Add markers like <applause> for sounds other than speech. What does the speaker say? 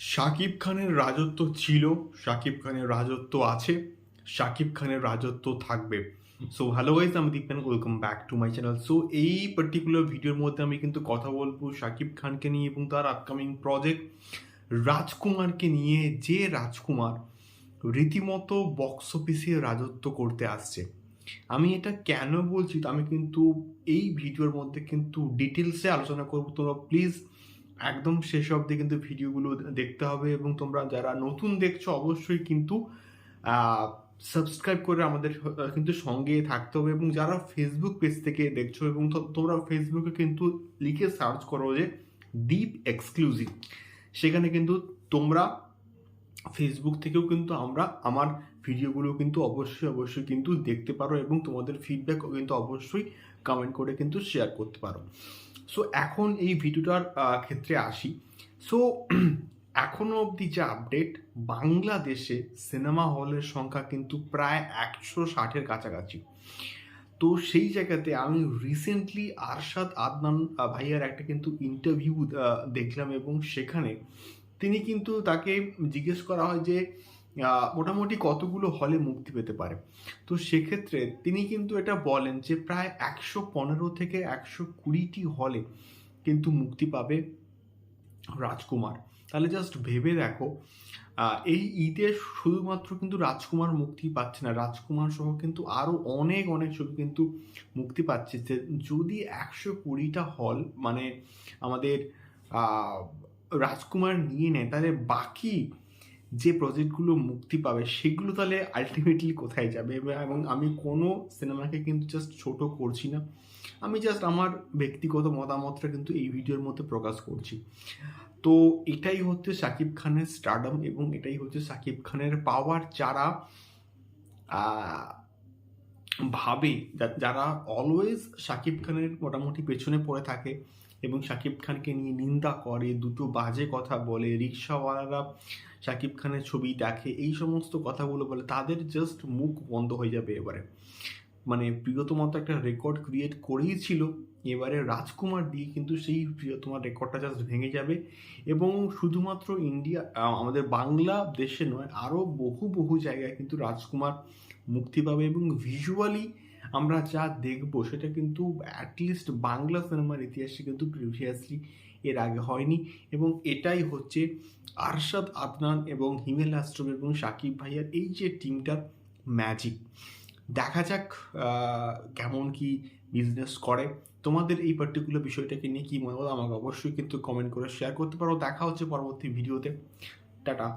শাকিব খানের রাজত্ব ছিল শাকিব খানের রাজত্ব আছে শাকিব খানের রাজত্ব থাকবে। সো হ্যালো গাইজ আমি Dipen welcome back to my channel so এই পার্টিকুলার ভিডিওর মধ্যে আমি কিন্তু কথা বলব শাকিব খানকে নিয়ে এবং তার আপকামিং প্রজেক্ট রাজকুমারকে নিয়ে, যে রাজকুমার রীতিমতো বক্স অফিসে রাজত্ব করতে আসছে। আমি এটা কেন বলছি? তো আমি কিন্তু এই ভিডিওর মধ্যে কিন্তু ডিটেলসে আলোচনা করব। তোমরা প্লিজ একদম শেষ অবধি কিন্তু ভিডিওগুলো দেখতে হবে এবং তোমরা যারা নতুন দেখছ অবশ্যই কিন্তু সাবস্ক্রাইব করে আমাদের কিন্তু সঙ্গে থাকতে হবে এবং যারা ফেসবুক পেজ থেকে দেখছ এবং তোমরা ফেসবুকে কিন্তু লিখে সার্চ করো যে ডিপ এক্সক্লুসিভ সেখানে কিন্তু তোমরা ফেসবুক থেকেও কিন্তু আমরা আমার ভিডিওগুলো কিন্তু অবশ্যই অবশ্যই কিন্তু দেখতে পারো এবং তোমাদের ফিডব্যাকও কিন্তু অবশ্যই কমেন্ট করে কিন্তু শেয়ার করতে পারো। সো এখন এই ভিডিওটার ক্ষেত্রে আসি। সো <clears throat> এখনও অবধি যে আপডেট বাংলাদেশে সিনেমা হলের সংখ্যা কিন্তু প্রায় একশো ষাটের কাছাকাছি। তো সেই জায়গাতে আমি রিসেন্টলি আরশাদ আদনান ভাইয়ার একটা কিন্তু ইন্টারভিউ দেখলাম এবং সেখানে তিনি কিন্তু তাকে জিজ্ঞেস করা হয় যে মোটামুটি কতগুলো হলে মুক্তি পেতে পারে? তো সেক্ষেত্রে তিনি কিন্তু এটা বলেন যে, প্রায় একশো পনেরো থেকে একশো কুড়িটি হলে কিন্তু মুক্তি পাবে রাজকুমার। তাহলে জাস্ট ভেবে দেখো এই ঈদে শুধুমাত্র কিন্তু রাজকুমার মুক্তি পাচ্ছে না, রাজকুমার সহ কিন্তু আরও অনেক অনেক ছবি কিন্তু মুক্তি পাচ্ছে। যে, যদি একশো কুড়িটা হল মানে আমাদের রাজকুমার নিয়ে নেয়, তাহলে বাকি যে প্রজেক্টগুলো মুক্তি পাবে, সেগুলো তাহলে আলটিমেটলি কোথায় যাবে? এবং আমি কোনো সিনেমাকে কিন্তু জাস্ট ছোট করছি না। আমি জাস্ট আমার ব্যক্তিগত মতামতটা কিন্তু এই ভিডিওর মধ্যে প্রকাশ করছি। তো এটাই হচ্ছে শাকিব খানের স্টারডম এবং এটাই হচ্ছে শাকিব খানের পাওয়ার যারা ভাবে যারা অলওয়েজ শাকিব খানের মোটামুটি পেছনে পড়ে থাকে। এবং শাকিব খানকে নিয়ে নিন্দা করে, দুটো বাজে কথা বলে, রিক্সাওয়ালারা শাকিব খানের ছবি দেখে, এই সমস্ত কথাগুলো বলে, তাদের জাস্ট মুখ বন্ধ হয়ে যাবে এবারে। মানে প্রিয়তমা তো একটা রেকর্ড ক্রিয়েট করেই ছিল, এবারে রাজকুমার দিয়ে কিন্তু সেই প্রিয়তমার রেকর্ডটা জাস্ট ভেঙে যাবে এবং শুধুমাত্র ইন্ডিয়া আমাদের বাংলা দেশে নয় আরও বহু বহু জায়গায় কিন্তু রাজকুমার মুক্তি পাবে এবং ভিজুয়ালি আমরা যা দেখব সেটা কিন্তু অ্যাটলিস্ট বাংলা সিনেমার ইতিহাসে কিন্তু প্রিভিয়াসলি এর আগে হয়নি এবং এটাই হচ্ছে আরশাদ আদনান এবং হিমেল আশ্রম এবং সাকিব ভাইয়ার এই যে টিমটার ম্যাজিক দেখা যাক কেমন কি বিজনেস করে। তোমাদের এই পার্টিকুলার বিষয়টাকে নিয়ে কী মনে হয় আমাকে অবশ্যই কিন্তু কমেন্ট করে শেয়ার করতে পারো। দেখা হচ্ছে পরবর্তী ভিডিওতে টাটা।